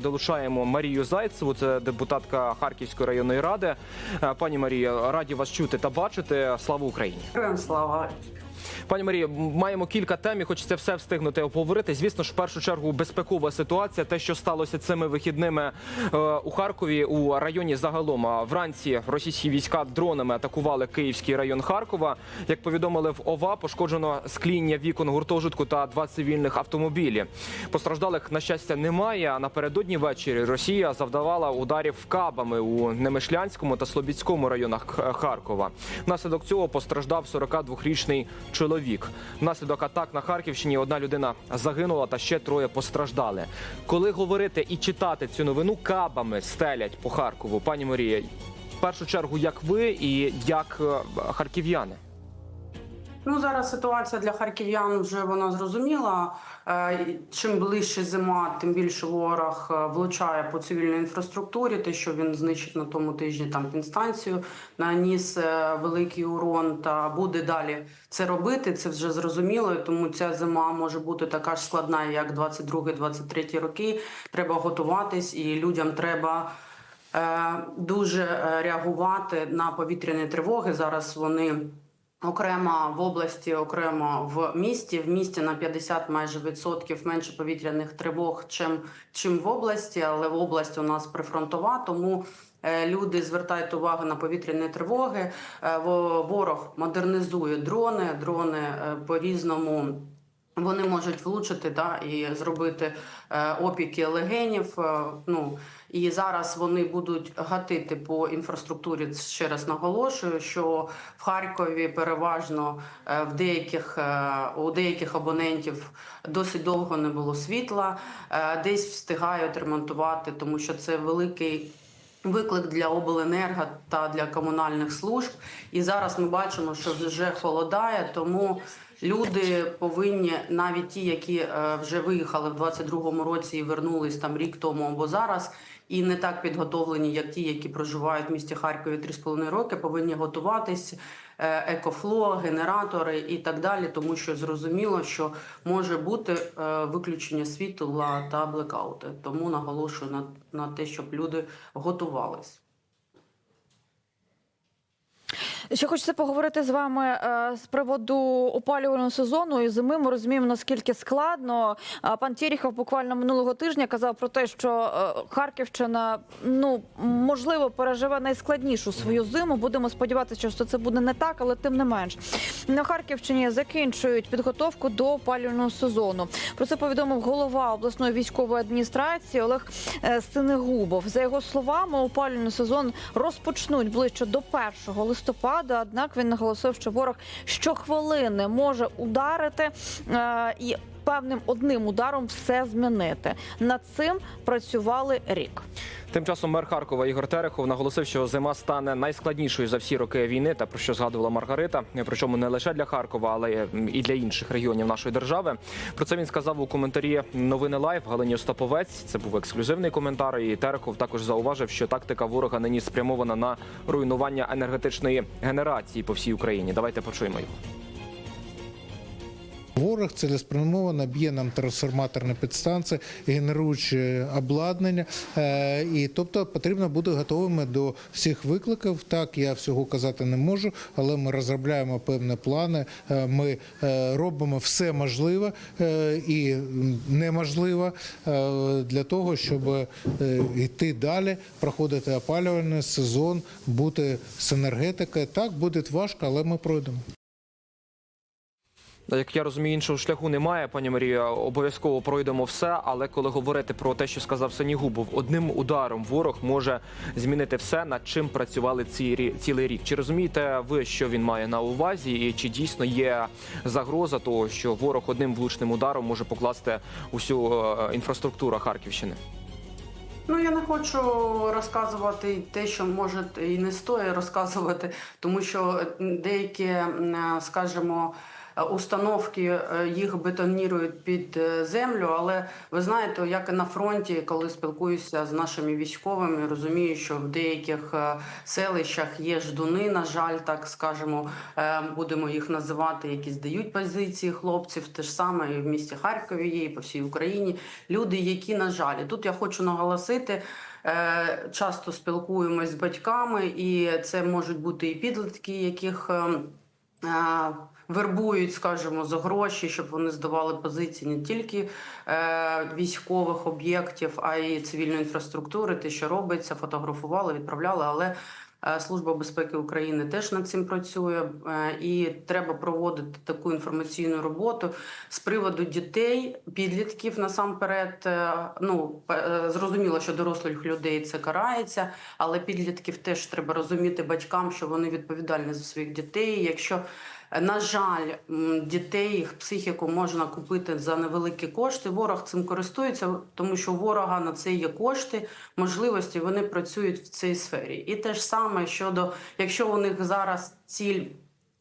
Долучаємо Марію Зайцеву, це депутатка Харківської районної ради. Е, Пані Марія, раді вас чути та бачити. Слава Україні! Слава. Пані Марія, маємо кілька тем і хочеться все встигнути обговорити. Звісно ж, в першу чергу безпекова ситуація. Те, що сталося цими вихідними е, у Харкові у районі загалом. Вранці російські війська дронами атакували Київський район Харкова. Як повідомили в ОВА, пошкоджено скління вікон гуртожитку та два цивільних автомобілі. Постраждалих на щастя немає. А напередодні ввечері Росія завдавала ударів кабами у Немишлянському та Слобідському районах Харкова. Внаслідок цього постраждав 42-річний чоловік. Внаслідок атак на Харківщині одна людина загинула та ще троє постраждали. Коли говорити і читати цю новину, кабами стелять по Харкову. Пані Марія, в першу чергу, як ви і як е, харків'яни? Ну зараз ситуація для харків'ян вже вона зрозуміла. Е, Чим ближче зима, тим більше ворог е, влучає по цивільній інфраструктурі. Те, що він знищив на тому тижні там підстанцію, наніс е, великий урон та буде далі це робити. Це вже зрозуміло. Тому ця зима може бути така ж складна, як 22-23 роки. Треба готуватись, і людям треба. Дуже реагувати на повітряні тривоги. Зараз вони Окремо в області, окремо в місті. В місті на 50 майже відсотків менше повітряних тривог, чим, чим в області, але в області у нас прифронтова, тому е, люди звертають увагу на повітряні тривоги. Е, ворог модернізує дрони, дрони е, по різному. Вони можуть влучити да, і зробити е, опіки легенів. Е, ну і зараз вони будуть гатити по інфраструктурі. Ще раз наголошую, що в Харкові переважно е, в деяких е, у деяких абонентів досить довго не було світла, е, десь встигають ремонтувати, тому що це великий. Виклик для обленерго та для комунальних служб. І зараз ми бачимо, що вже холодає, тому люди повинні, навіть ті, які е, вже виїхали в 22-му році і вернулись там рік тому або зараз, і не так підготовлені, як ті, які проживають в місті Харкові 3,5 роки, повинні готуватись. е, Екофло, генератори і так далі, тому що зрозуміло, що може бути е, виключення світла та блекаути. Тому наголошую на, на те, щоб люди готувались. Ще хочеться поговорити з вами е, з приводу опалювального сезону і зими. Ми розуміємо, наскільки складно. Пан Тєріхов буквально минулого тижня казав про те, що е, Харківщина ну можливо переживе найскладнішу свою зиму. Будемо сподіватися, що це буде не так, але тим не менш на Харківщині закінчують підготовку до опалювального сезону. Про це повідомив голова обласної військової адміністрації Олег е, Синегубов. За його словами, опалювальний сезон розпочнуть ближче до 1 листопада. Однак він наголосив, що ворог щохвилини може ударити е, і певним одним ударом все змінити. Над цим працювали рік. Тим часом мер Харкова Ігор Терехов наголосив, що зима стане найскладнішою за всі роки війни, та про що згадувала Маргарита. Причому не лише для Харкова, але і для інших регіонів нашої держави. Про це він сказав у коментарі новини Лайв Галині Остаповець. Це був ексклюзивний коментар. І Терехов також зауважив, що тактика ворога нині спрямована на руйнування енергетичної генерації по всій Україні. Давайте почуємо його. Ворог цілеспрямовано б'є нам трансформаторні підстанції, генеруючи обладнання. Е, І тобто потрібно бути готовими до всіх викликів. Так я всього казати не можу, але ми розробляємо певні плани. Е, Ми е, робимо все можливе і неможливе для того, щоб йти далі, проходити опалювальний сезон, бути з енергетикою. Так буде важко, але ми пройдемо. Як я розумію, іншого шляху немає, пані Марія. Обов'язково пройдемо все. Але коли говорити про те, що сказав Сенігубов, одним ударом ворог може змінити все, над чим працювали ці рі- цілий рік. Чи розумієте ви, що він має на увазі, і чи дійсно є загроза того, що ворог одним влучним ударом може покласти усю е, інфраструктуру Харківщини? Ну я не хочу розказувати те, що може і не стоїть розказувати, тому що деякі, скажімо, установки е, їх бетонірують під е, землю. Але ви знаєте, як і на фронті, коли спілкуюся з нашими військовими, розумію, що в деяких е, селищах є ждуни, на жаль, так скажемо, е, будемо їх називати, які здають позиції хлопців. Те ж саме і в місті Харкові є, і по всій Україні. Люди, які на жаль, тут я хочу наголосити. Е, Часто спілкуємось з батьками, і це можуть бути і підлітки, яких ем, е, вербують, скажімо, за гроші, щоб вони здавали позиції не тільки е, військових об'єктів, а й цивільної інфраструктури. Те, що робиться, фотографували, відправляли, але. Е, Служба безпеки України теж над цим працює, е, і треба проводити таку інформаційну роботу з приводу дітей, підлітків насамперед. е, Ну зрозуміло, що дорослих людей це карається, але підлітків теж треба розуміти батькам, що вони відповідальні за своїх дітей. Якщо на жаль, дітей їх психіку можна купити за невеликі кошти. Ворог цим користується, тому що ворога на це є кошти, можливості. Вони працюють в цій сфері. І те ж саме щодо, якщо у них зараз ціль.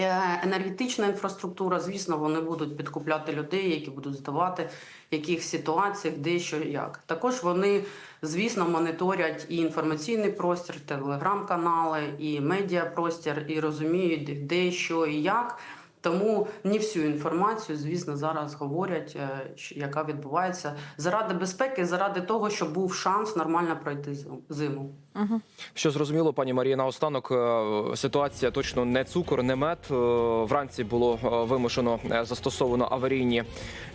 Е, Енергетична інфраструктура, звісно, вони будуть підкупляти людей, які будуть здавати яких ситуаціях, де що як. Також вони, звісно, моніторять і інформаційний простір, телеграм-канали, і медіапростір, і розуміють, де що і як. Тому не всю інформацію, звісно, зараз говорять, е, яка відбувається заради безпеки, заради того, щоб був шанс нормально пройти зим- зиму. Що зрозуміло, пані Марія, наостанок е, ситуація точно не цукор, не мед. Е, Вранці було вимушено застосовано аварійні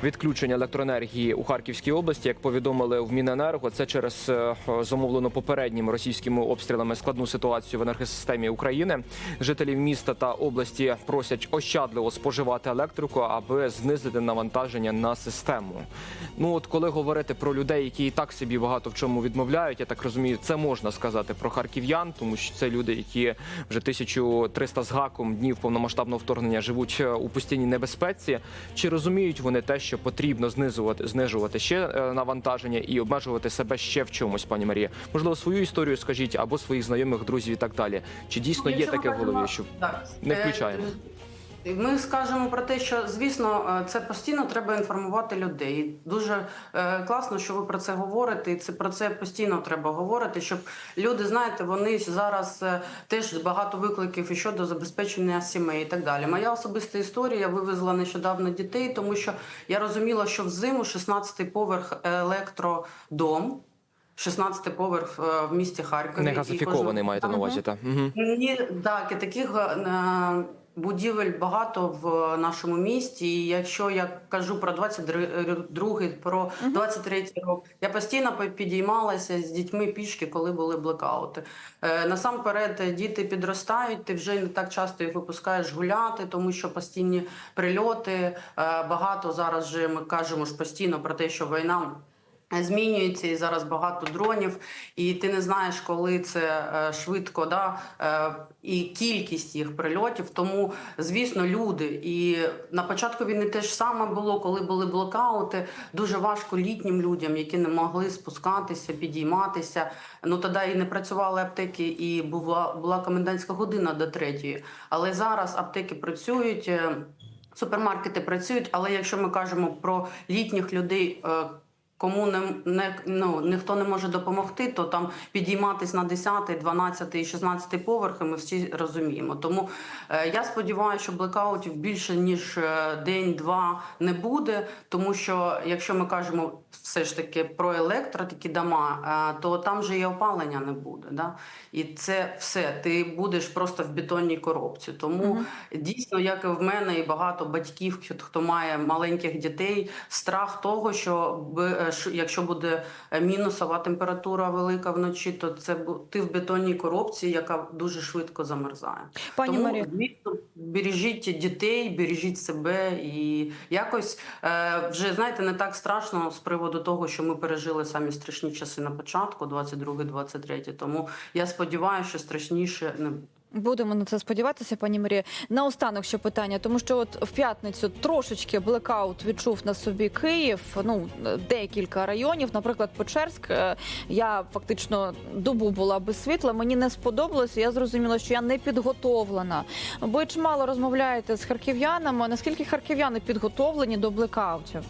відключення електроенергії у Харківській області. Як повідомили в Міненерго, це через замовлену попередніми російськими обстрілами складну ситуацію в енергосистемі України. Жителів міста та області просять ощадливо споживати електрику, аби знизити навантаження на систему. Ну от коли говорити про людей, які і так собі багато в чому відмовляють, я так розумію, це можна сказати про харків'ян, тому що це люди, які вже 1300 з гаком днів повномасштабного вторгнення живуть е, у постійній небезпеці. Чи розуміють вони те, що потрібно знизувати, знижувати ще е, навантаження і обмежувати себе ще в чомусь, пані Марія? Можливо, свою історію скажіть або своїх знайомих, друзів і так далі. Чи дійсно є таке в голові? Що не Е, включаємо? Ми скажемо про те, що звісно, е, це постійно треба інформувати людей. Дуже е, класно, що ви про це говорите. І це про це постійно треба говорити, щоб люди, знаєте, вони зараз е, теж багато викликів і щодо забезпечення сімей і так далі. Моя особиста історія я вивезла нещодавно дітей, тому що я розуміла, що взиму 16-й поверх електродом. 16-й поверх в місті Харкові. Не газифікований кожен- маєте на увазі, так? Угу. ні, так, і таких будівель багато в нашому місті. І якщо я кажу про 22 про 23 рік, я постійно по- підіймалася з дітьми пішки, коли були блекаути. Е, Насамперед, діти підростають, ти вже не так часто їх випускаєш гуляти, тому що постійні прильоти. е, Багато зараз же ми кажемо ж постійно про те, що війна. Змінюється і зараз багато дронів, і ти не знаєш, коли це е, швидко, да е, і кількість їх прильотів. Тому, звісно, люди. І на початку війни теж саме було, коли були блокаути. Дуже важко літнім людям, які не могли спускатися, підійматися. Ну тоді і не працювали аптеки, і була була комендантська година до третьої. Але зараз аптеки працюють. е, Супермаркети працюють, але якщо ми кажемо про літніх людей, кому не, не ну ніхто не може допомогти, то там підійматись на 10, 12 і 16 поверхи ми всі розуміємо. Тому е, я сподіваюся, що блекаутів більше ніж е, день-два не буде, тому що якщо ми кажемо все ж таки про електро, такі дома, е, то там же і опалення не буде. Да? І це все. Ти будеш просто в бетонній коробці. Тому дійсно, як і в мене, і багато батьків, хто має маленьких дітей, страх того, що е, якщо буде е, мінусова температура велика вночі, то це ти в бетонній коробці, яка дуже швидко замерзає. Пані Тому, звісно, бережіть дітей, бережіть себе і якось е, вже знаєте, не так страшно з приводу того, що ми пережили самі страшні часи на початку, 22-23. Тому я сподіваюся, що страшніше не. Будемо на це сподіватися, пані Марія. Наостанок ще питання, тому що от в п'ятницю трошечки блекаут відчув на собі Київ. Ну декілька районів, наприклад, Печерськ. Е, Я фактично добу була без світла. Мені не сподобалося. Я зрозуміла, що я не підготовлена. Ви чимало розмовляєте з харків'янами. Наскільки харків'яни підготовлені до блекаутів?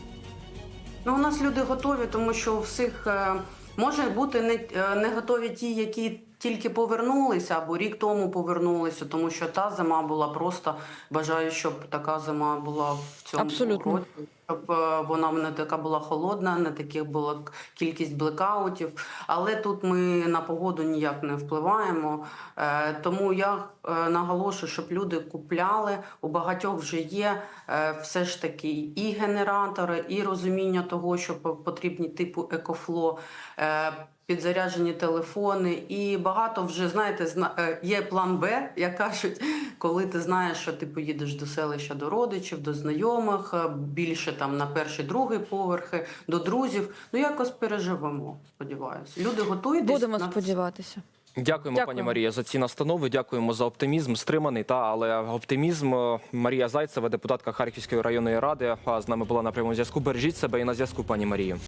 Ну, у нас люди готові, тому що у всіх е, може бути не, е, не готові ті, які тільки повернулися або рік тому повернулися, тому що та зима була просто бажаю, щоб така зима була в цьому Абсолютно. році. Щоб е, вона не така була холодна, не таких була кількість блекаутів. Але тут ми на погоду ніяк не впливаємо. Е, Тому я е, наголошую, щоб люди купляли. У багатьох вже є все ж таки і генератори, і розуміння того, що по- потрібні типу екофло. Підзаряджені телефони, і багато вже знаєте, зна- е, є план Б, як кажуть, коли ти знаєш, що ти поїдеш до селища, до родичів, до знайомих, е, більше там на перший, другий поверхи, до друзів. Ну якось переживемо. Сподіваюся, люди готуйтесь. Будемо на сподіватися. Дякуємо, Дякую. пані Марія, за ці настанови. Дякуємо за оптимізм. Стриманий та але оптимізм. Е, Марія Зайцева, депутатка Харківської районної ради, а, з нами була на прямому зв'язку. Бережіть себе і на зв'язку, пані Марію.